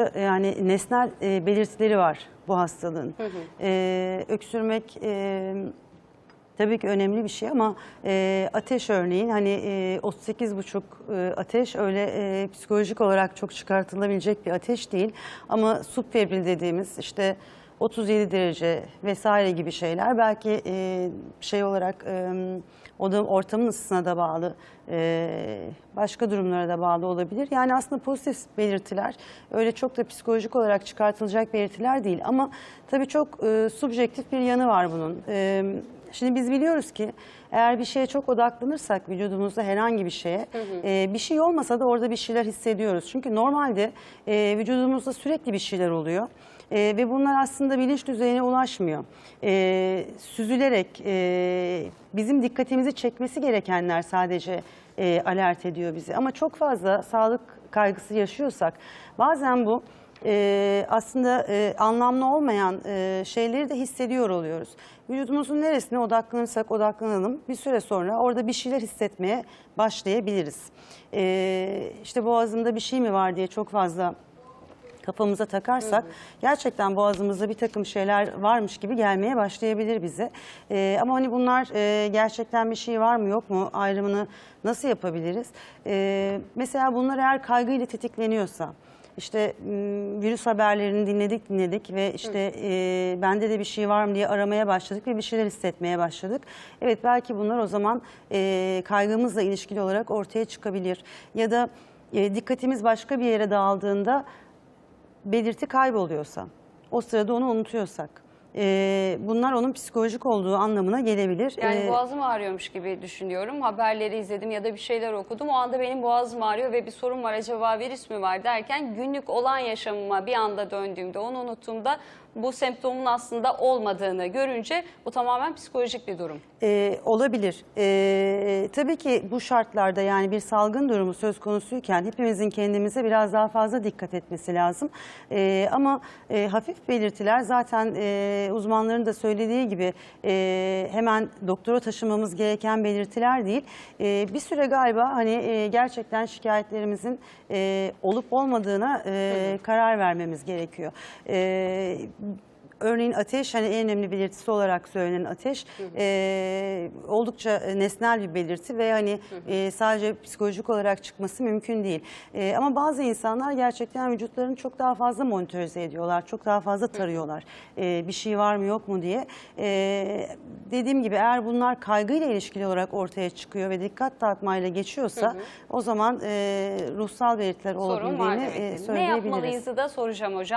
Yani nesnel e, belirtileri var bu hastalığın. E, öksürmek e, tabii ki önemli bir şey ama e, ateş örneğin hani e, 38,5 e, ateş öyle e, psikolojik olarak çok çıkartılabilecek bir ateş değil. Ama subfebril dediğimiz işte 37 derece vesaire gibi şeyler belki e, şey olarak e, o da ortamın ısısına da bağlı, e, başka durumlara da bağlı olabilir. Yani aslında pozitif belirtiler öyle çok da psikolojik olarak çıkartılacak belirtiler değil. Ama tabii çok e, subjektif bir yanı var bunun. E, şimdi biz biliyoruz ki eğer bir şeye çok odaklanırsak vücudumuzda herhangi bir şeye e, bir şey olmasa da orada bir şeyler hissediyoruz. Çünkü normalde e, vücudumuzda sürekli bir şeyler oluyor. E, ve bunlar aslında bilinç düzeyine ulaşmıyor. E, süzülerek e, bizim dikkatimizi çekmesi gerekenler sadece e, alert ediyor bizi. Ama çok fazla sağlık kaygısı yaşıyorsak bazen bu e, aslında e, anlamlı olmayan e, şeyleri de hissediyor oluyoruz. Vücudumuzun neresine odaklanırsak odaklanalım bir süre sonra orada bir şeyler hissetmeye başlayabiliriz. E, işte boğazımda bir şey mi var diye çok fazla kafamıza takarsak gerçekten boğazımızda bir takım şeyler varmış gibi gelmeye başlayabilir bize. Ee, ama hani bunlar e, gerçekten bir şey var mı yok mu ayrımını nasıl yapabiliriz? Ee, mesela bunlar eğer kaygıyla tetikleniyorsa işte m, virüs haberlerini dinledik dinledik ve işte e, bende de bir şey var mı diye aramaya başladık ve bir şeyler hissetmeye başladık. Evet belki bunlar o zaman e, kaygımızla ilişkili olarak ortaya çıkabilir. Ya da e, dikkatimiz başka bir yere dağıldığında belirti kayboluyorsa, o sırada onu unutuyorsak, e, bunlar onun psikolojik olduğu anlamına gelebilir. Yani E, boğazım ağrıyormuş gibi düşünüyorum. Haberleri izledim ya da bir şeyler okudum. O anda benim boğazım ağrıyor ve bir sorun var acaba virüs mü var derken günlük olan yaşamıma bir anda döndüğümde onu unuttuğumda bu semptomun aslında olmadığını görünce bu tamamen psikolojik bir durum. E, olabilir. E, tabii ki bu şartlarda yani bir salgın durumu söz konusuyken hepimizin kendimize biraz daha fazla dikkat etmesi lazım. E, ama e, hafif belirtiler zaten e, uzmanların da söylediği gibi e, hemen doktora taşımamız gereken belirtiler değil. E, bir süre galiba hani e, gerçekten şikayetlerimizin e, olup olmadığına e, karar vermemiz gerekiyor. E, Örneğin ateş hani en önemli belirtisi olarak söylenen ateş e, oldukça nesnel bir belirti ve hani e, sadece psikolojik olarak çıkması mümkün değil. E, ama bazı insanlar gerçekten vücutlarını çok daha fazla monitörize ediyorlar, çok daha fazla tarıyorlar. E, bir şey var mı yok mu diye. E, dediğim gibi eğer bunlar kaygıyla ilişkili olarak ortaya çıkıyor ve dikkat dağıtmayla geçiyorsa o zaman e, ruhsal belirtiler olabildiğini e, ki. Ne söyleyebiliriz. yapmalıyızı da soracağım hocam.